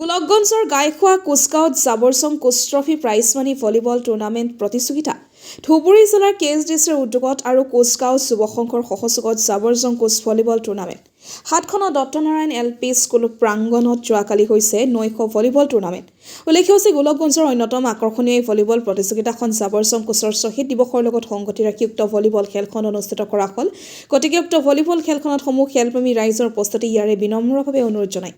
গোলকগঞ্জৰ Gaikhowa কুচগাঁৱত Jabarchang Koch trophy prize money volleyball tournament প্ৰতিযোগিতা। ধুবুৰী জিলাৰ কে S D চিৰ উদ্যোগত আৰু কোচগাঁও যুৱ সংঘৰ সহযোগত জাবৰজং কোচ ভলীবল টুৰ্ণামেণ্ট। সাতখনৰ দত্তনাৰায়ণ এল পি স্কুল প্ৰাংগণত যোৱাকালি হৈছে নৈশ ভলীবল টুৰ্ণামেণ্ট। উল্লেখ্য হৈছে গোলকগঞ্জৰ অন্যতম আকৰ্ষণীয় এই ভলীবল প্ৰতিযোগিতাখন জাবৰজং কোচৰ শ্বহীদ দিৱসৰ লগত সংগতি ৰাখি উক্ত ভলীবল খেলখন অনুষ্ঠিত কৰা হ'ল। গতিকে উক্ত ভলীবল খেলখনত সমূহ খেলপ্ৰেমী ৰাইজৰ উপস্থিতি ইয়াৰে বিনম্ৰভাৱে অনুৰোধ জনায়।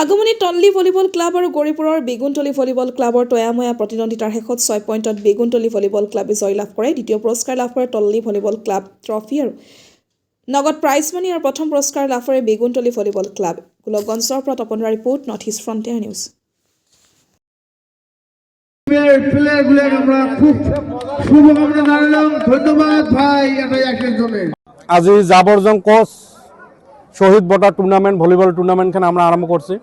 আগমনী তল্লী ভলীবল ক্লাব আৰু গৌৰীপুৰৰ বেগুনতলী ভলীবল ক্লাবৰ তয়াময়া প্ৰতিদ্বন্দ্বিতাৰ শেষত ছয় পইণ্টত বেগুনতলী ভলীবল ক্লাবে জয়লাভ কৰে। দ্বিতীয় পুৰস্কাৰ লাভ কৰে তল্লী ভলীবল ক্লাব ট্ৰফি আৰু নগদ প্ৰাইজমানি আৰু প্ৰথম পুৰস্কাৰ লাভ কৰে বেগুনতলী ভলীবল ক্লাব। গোলকগঞ্জৰ পৰা Tapan report north east frontier news আজি জাবরজং কোচ শহীদ বটা টুর্নামেন্ট ভলিবল টুর্নামেন্টখানে আমরা আরম্ভ করছি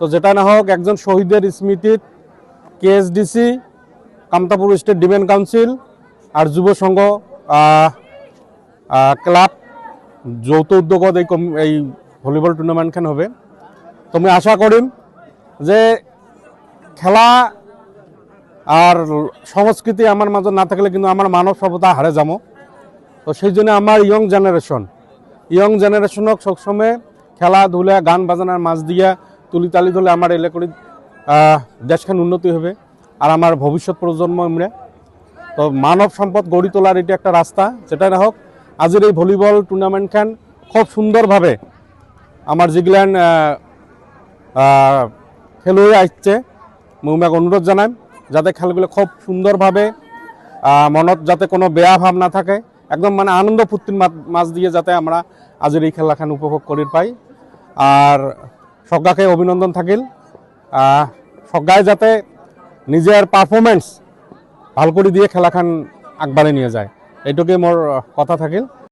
তো যেটা না হোক একজন শহীদের স্মৃতিত KSDC Kamtapur state defence council আর যুব সংঘ ক্লাব যৌথ উদ্যোগত এই কম- এই ভলিবল টুর্নামেন্টখান হবে। তো আমি আশা করিম যে খেলা আর সংস্কৃতি আমার মাজত না থাকলে কিন্তু আমার মানব সভ্যতা হারে যাব। তো সেই জন্য আমার ইয়ং জেনারেশন ইয়ং জেনারেশনক সবসময় খেলাধুলা গান বাজানার মাছ দিয়া, তুলি তালি ধরলে আমার এলাকার দেশখান উন্নতি হবে আর আমার ভবিষ্যৎ প্রজন্ম আমরা তো মানব সম্পদ গড়ি তোলার এটি একটা রাস্তা যেটা না হোক আজের এই ভলিবল টুর্নামেন্ট খান খুব সুন্দরভাবে আমার যেগুলান খেলুৱৈ আসছে। মই অনুরোধ জানাম যাতে খেলগুলো খুব সুন্দরভাবে মনত যাতে কোনো বেয়া ভাব না থাকে, একদম মানে আনন্দ ফুর্তির মাছ দিয়ে যাতে আমরা আজের এই খেলাখান উপভোগ করি পাই। আর সজ্ঞাকে অভিনন্দন থাকিল। সজ্ঞায় যাতে নিজের পারফরমেন্স ভালো করে দিয়ে খেলাখান আগবাড়ে নিয়ে যায়। এইটুকুই মোর কথা থাকিল।